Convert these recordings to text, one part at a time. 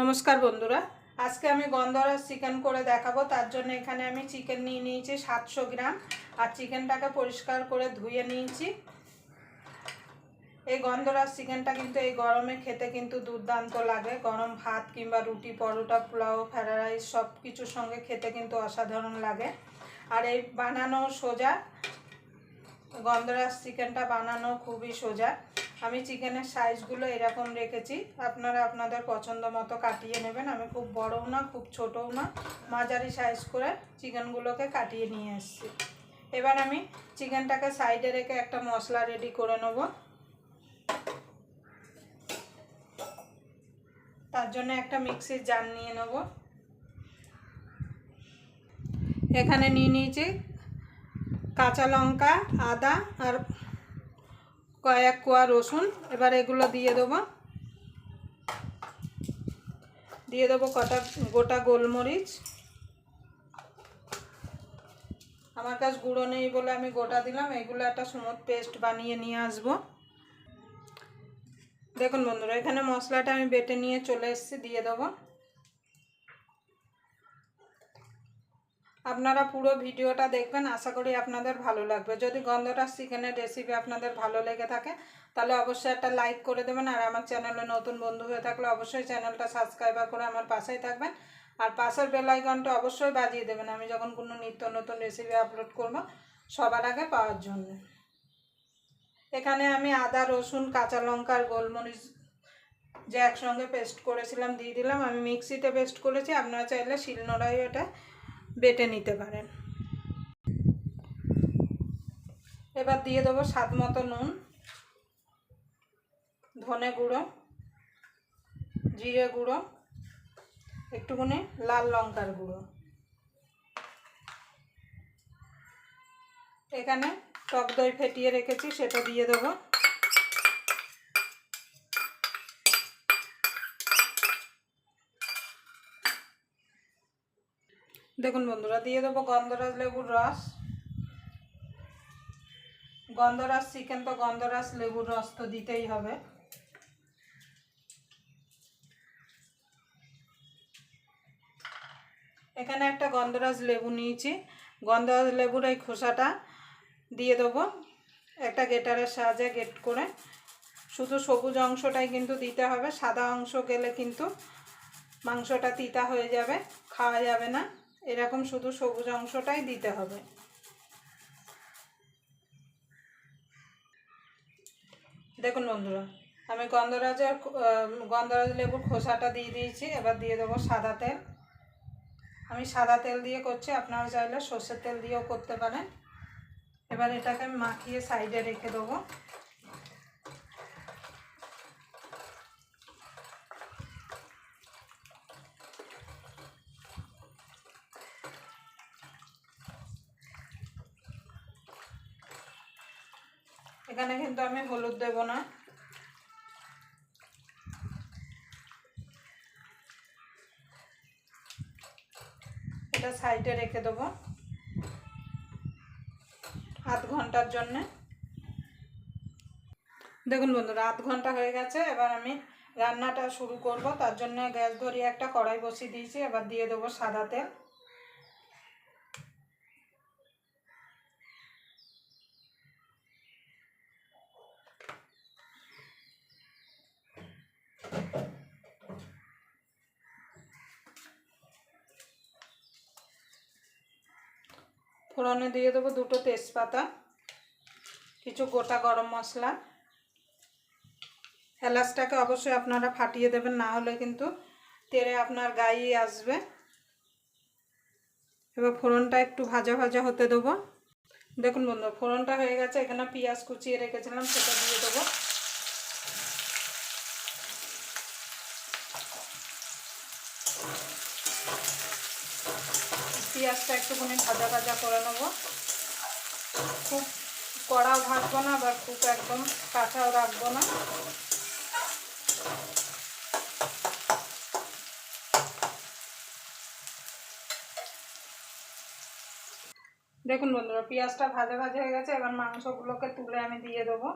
নমস্কার বন্ধুরা। আজকে আমি গন্ধরাজ চিকেন করে দেখাবো। তার জন্য এখানে আমি চিকেন নিয়ে নিয়েছি সাতশো গ্রাম। আর চিকেনটাকে পরিষ্কার করে ধুয়ে নিয়েছি। এই গন্ধরাজ চিকেনটা কিন্তু এই গরমে খেতে কিন্তু দুর্দান্ত লাগে। গরম ভাত কিংবা রুটি, পরোটা, পোলাও ফ্রাইড রাইস সব কিছুর সঙ্গে খেতে কিন্তু অসাধারণ লাগে। আর এই বানানো সোজা। গন্ধরাজ চিকেনটা বানানো খুবই সোজা। আমি চিকেনের সাইজগুলো এরকম রেখেছি। আপনারা আপনাদের পছন্দ মতো কাটিয়ে নেবেন। আমি খুব বড়ও না, খুব ছোটও না। মাঝারি সাইজ করে চিকেনগুলোকে কাটিয়ে নিয়ে এসেছি। এবার আমি চিকেনটাকে সাইডে রেখে একটা মশলা রেডি করে নেব। তার জন্য একটা মিক্সির জার নিয়ে নেব। এখানে নিয়ে নিয়েছি কাঁচা লঙ্কা, আদা আর কয়েক কোয়া রসুন, এবার এগুলো দিয়ে দেবো। দিয়ে দেবো কটা, গোটা গোলমরিচ। আমার কাছে গুঁড়ো নেই বলে আমি গোটা দিলাম, এগুলো একটা সুমত পেস্ট বানিয়ে নিয়ে আসব। দেখুন বন্ধুরা, এখানে মশলাটা আমি বেটে নিয়ে চলে এসেছি, দিয়ে দেবো। আপনারা পুরো ভিডিওটা দেখবেন, আশা করি আপনাদের ভালো লাগবে। যদি গন্ধরাজ চিকেনের রেসিপি আপনাদের ভালো লেগে থাকে, তাহলে অবশ্যই একটা লাইক করে দেবেন। আর আমার চ্যানেলে নতুন বন্ধু হয়ে থাকলে অবশ্যই চ্যানেলটা সাবস্ক্রাইবার করে আমার পাশেই থাকবেন। আর পাশের বেল আইকনটা অবশ্যই বাজিয়ে দেবেন। আমি যখন কোনো নিত্য নতুন রেসিপি আপলোড করব, সবার আগে পাওয়ার জন্য। এখানে আমি আদা, রসুন, কাঁচা লঙ্কা আর গোলমরিচ যে একসঙ্গে পেস্ট করেছিলাম, দিয়ে দিলাম। আমি মিক্সিতে পেস্ট করেছি। আপনারা চাইলে শিলনোড়াই ওটা বেটে নিতে পারেন। এবার দিয়ে দেবো স্বাদ মতো নুন, ধনে গুঁড়ো, জিরে গুঁড়ো, একটুখানি লাল লঙ্কার গুঁড়ো। এখানে টক দই ফেটিয়ে রেখেছি, সেটা দিয়ে দেবো। দেখুন বন্ধুরা, দিয়ে দেবো গন্ধরাজ লেবুর রস। গন্ধরাজ চিকেন তো গন্ধরাজ লেবুর রস তো দিতেই হবে। এখানে একটা গন্ধরাজ লেবু নিয়েছি। গন্ধরাজ লেবুর এই খোসাটা দিয়ে দেবো একটা গেটারের সাহায্যে গেট করে। শুধু সবুজ অংশটাই কিন্তু দিতে হবে, সাদা অংশ গেলে কিন্তু মাংসটা তিতা হয়ে যাবে, খাওয়া যাবে না। এরকম শুধু সবুজ অংশটাই দিতে হবে। দেখুন বন্ধুরা, আমি গন্ধরাজের গন্ধরাজ লেবুর খোসাটা দিয়ে দিয়েছি, এবার দিয়ে দেবো সাদা তেল। আমি সাদা তেল দিয়ে করছি, আপনারা চাইলে সর্ষের তেল দিয়েও করতে পারেন। এবার এটাকে আমি মাখিয়ে সাইডে রেখে দেবো। এখানে কিন্তু আমি হলুদ দেব না। এটা সাইডে রেখে দেবো। আধ ঘণ্টার জন্যে। দেখুন বন্ধুরা, আধ ঘণ্টা হয়ে গেছে, এবার আমি রান্নাটা শুরু করব। তার জন্য গ্যাস ধরিয়ে একটা কড়াই বসিয়ে দিয়েছি, এবার দিয়ে দেবো সাদা তেল। ফোড়নে দিয়ে দেবো দুটো তেজপাতা, কিছু গোটা গরম মশলা। এলাচটাকে অবশ্যই আপনারা ফাটিয়ে দেবেন, না হলে কিন্তু তেলে আপনার গায়ে আসবে। এবার ফোড়নটা একটু ভাজা ভাজা হতে দেবো। দেখুন বন্ধু, ফোড়নটা হয়ে গেছে, এখানে পেঁয়াজ কুচিয়ে রেখেছিলাম, সেটা দিয়ে দেবো। পেঁয়াজটা একটুখানি ভাজা ভাজা করে নেব। খুব কড়াও ভাজবো না, আবার খুব একদম কাঁচাও রাখব না। দেখুন বন্ধুরা, পেঁয়াজটা ভাজা ভাজা হয়ে গেছে, এবার মাংসগুলোকে তুলে আমি দিয়ে দেবো।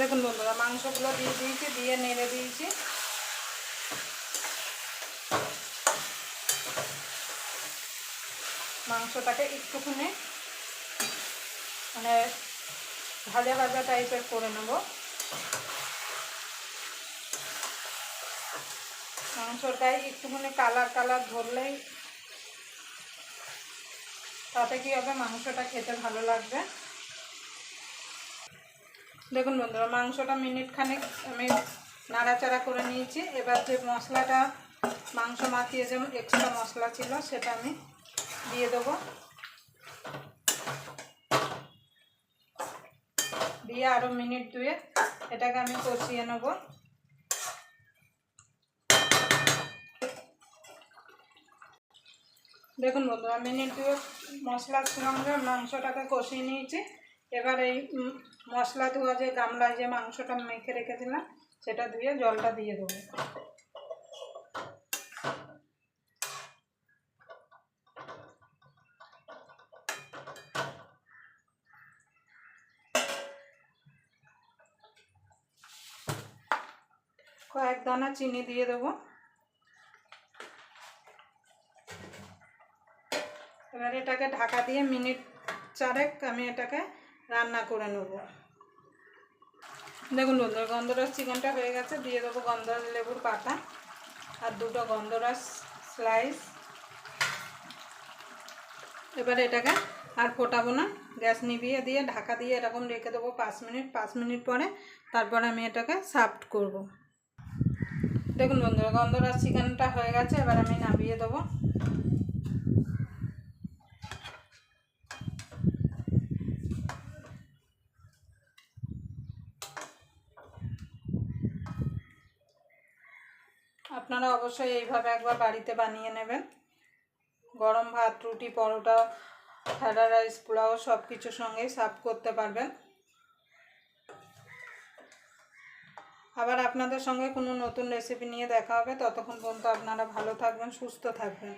দেখুন বন্ধুরা, মাংসগুলো দিয়ে দিয়েছি, দিয়ে নেড়ে দিয়েছি। মাংসটাকে একটুখানি মানে ভাজা ভাজা টাইপের করে নেব। গায়ে একটুখানি কালার কালার ধরলেই তাতে কি হবে? মাংসটা খেতে ভালো লাগবে। দেখুন বন্ধুরা, মাংসটা মিনিট খানেক আমি নাড়াচাড়া করে নিয়েছি। এবার যে মশলাটা, মাংস মাখিয়ে যে এক্সট্রা মশলা ছিল, সেটা আমি দিয়ে দেবো। দিয়ে আরও মিনিট দুয়ে এটাকে আমি কষিয়ে নেব। দেখুন বন্ধুরা, মিনিট দুয়ে মশলার সঙ্গে মাংসটাকে কষিয়ে নিয়েছি। এবার এই মশলা ধোয়া যে গামলায় যে মাংসটা মেখে রেখেছিলাম, সেটা ধুয়ে জলটা দিয়ে দেবো। কয়েক দানা চিনি দিয়ে দেবো। এবার এটাকে ঢাকা দিয়ে মিনিট চারেক আমি এটাকে রান্না করে নেব। দেখুন বন্ধুরা গন্ধরস চিকেনটা হয়ে গেছে। দিয়ে দেবো গন্ধরস লেবুর পাতা আর দুটো গন্ধরস স্লাইস এবার এটাকে আর ফোটাবো না। গ্যাস নিভিয়ে দিয়ে ঢাকা দিয়ে এরকম রেখে দেবো পাঁচ মিনিট। পাঁচ মিনিট পরে তারপর আমি এটাকে সাফট করব। দেখুন বন্ধুরা গন্ধরস চিকেনটা হয়ে গেছে। এবার আমি নামিয়ে দেবো। আপনারা অবশ্যই এইভাবে একবার বাড়িতে বানিয়ে নেবেন। গরম ভাত, রুটি, পরোটা ফ্যাডা রাইস, পোলাও সব কিছুর সঙ্গেই সার্ভ করতে পারবেন। আবার আপনাদের সঙ্গে কোনো নতুন রেসিপি নিয়ে দেখা হবে। ততক্ষণ পর্যন্ত আপনারা ভালো থাকবেন, সুস্থ থাকবেন।